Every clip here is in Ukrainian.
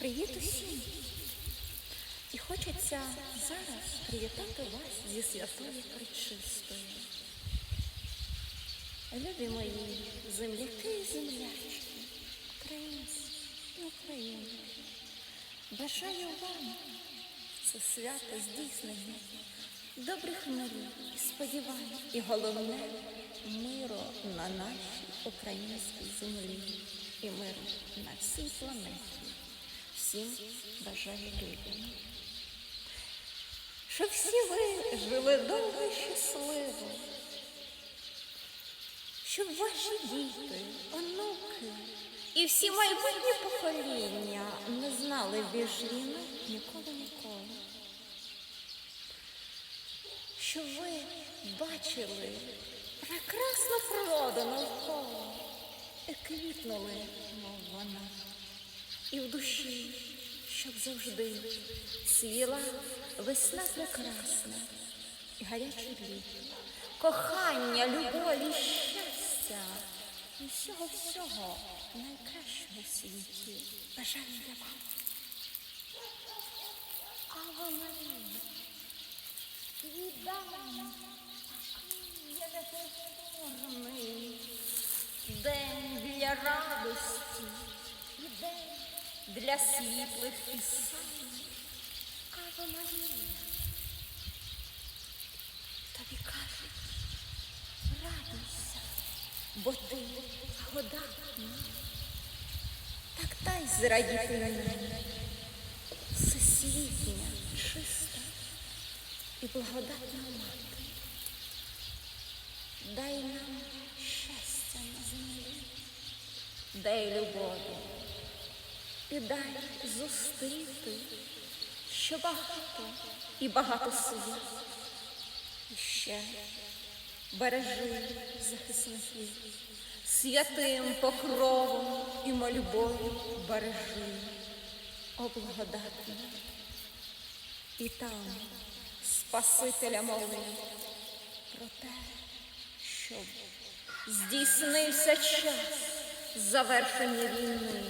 Привіт усім! І хочеться зараз привітати вас зі святої причистої. Любі мої земляки і землячки, українці і українки, бажаю вам це свято здійснення добрих мрій, сподівань і головне миру на нашій українській землі і миру на всій планеті. Всім бажаю людям. Щоб всі ви жили довго і щасливо, щоб ваші діти, онуки і всі майбутні покоління не знали більш ніколи ніколи. Щоб ви бачили прекрасну природу навколо і квітнули, мов вона, і в душі, щоб завжди цвіла весна прекрасна і гарячий літ, кохання, любов і щастя, і всього всього найкращого в світі. Бажаю для вам. Ава Марія, віддай, я неповторний день для радості для світлих пісень. Ава Марія, тобі кажуть, радуйся, бо ти благодатна. Так дай зрадіти мені, всесвітня, чиста і благодатна мати. Дай нам щастя на землі, дай любові і дай зустріти, що багато і багато світу. І ще бережи захисників, святим покровом і мольбою бережи, о благодатна. І там Спасителя моли про те, щоб здійснився час завершення війни,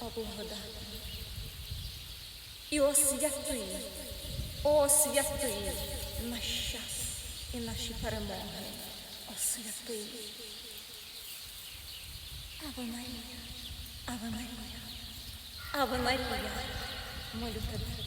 о святий, І освяти, освяти наш час і наші перемоги, освяти. Аве Марія, Аве Марія, Аве Марія, молю тебе.